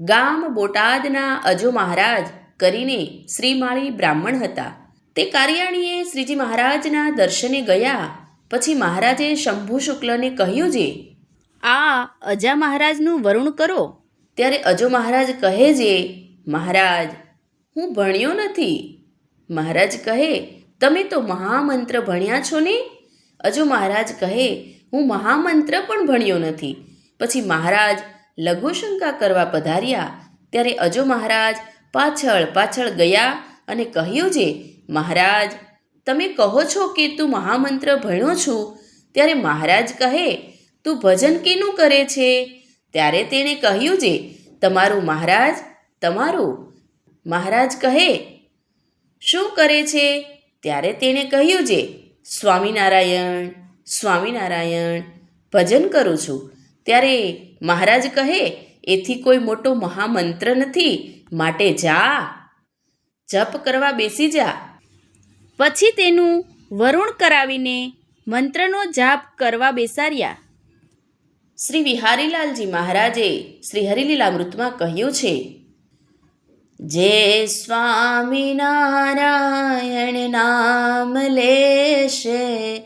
ગામ બોટાદના અજો મહારાજ કરીને શ્રીમાળી બ્રાહ્મણ હતા. તે કારિયાણીએ શ્રીજી મહારાજના દર્શને ગયા, પછી મહારાજે શંભુ શુક્લને કહ્યું છે આ અજા મહારાજનું વરુણ કરો. ત્યારે અજો મહારાજ કહે છે મહારાજ, હું ભણ્યો નથી. મહારાજ કહે, તમે તો મહામંત્ર ભણ્યા છો ને? અજો મહારાજ કહે, હું મહામંત્ર પણ ભણ્યો નથી. પછી મહારાજ લઘુશંકા કરવા પધાર્યા, ત્યારે અજો મહારાજ પાછળ પાછળ ગયા અને કહ્યું છે મહારાજ, તમે કહો છો કે તું મહામંત્ર ભણ્યો છું? ત્યારે મહારાજ કહે, તું ભજન કેનું કરે છે? ત્યારે તેણે કહ્યું છે તમારું મહારાજ તમારું. મહારાજ કહે, શું કરે છે? ત્યારે તેણે કહ્યું છે સ્વામિનારાયણ સ્વામિનારાયણ, ભજન કરું છું. ત્યારે મહારાજ કહે, એથી કોઈ મોટો મહામંત્ર નથી. માટે જા. જપ કરવા બેસી જા. પછી તેનું વરુણ કરાવીને મંત્રનો જાપ કરવા બેસાડ્યા. શ્રી વિહારીલાલજી મહારાજે શ્રી હરિલીલામૃતમાં કહ્યું છે, જે સ્વામિનારાયણ નામ લેશે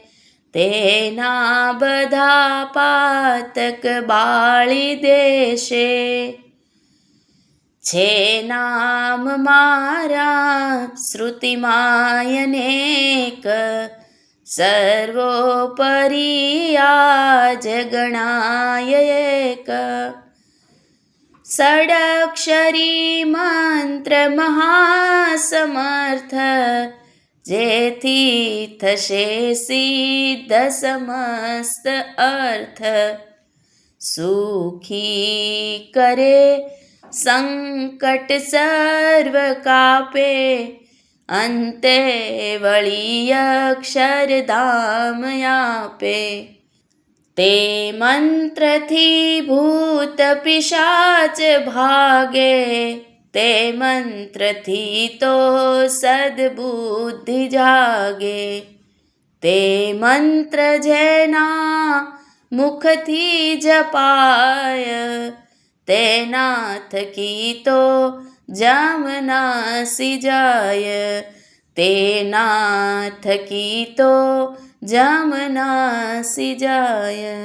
તેના બધા પાતક બાળી દેશે છે નામ મારા શ્રુતિમાયનેક સર્વોપરી આજ ગણાય એક ષડક્ષરી મંત્ર મહાસમર્થ જેથી થશે સિદ્ધ સમસ્ત અર્થ. સુખી કરે, સંકટ સર્વ કાપે, અંતે વળી અક્ષરધામ આપે. તે મંત્રથી ભૂત પિશાચ ભાગે તે મંત્રથી તો સદબુદ્ધિ જાગે. તે મંત્ર જેના મુખથી જપાય. તેના થકી તો જામનાસી જાય. તેના થકી તો જામનાસી જાય.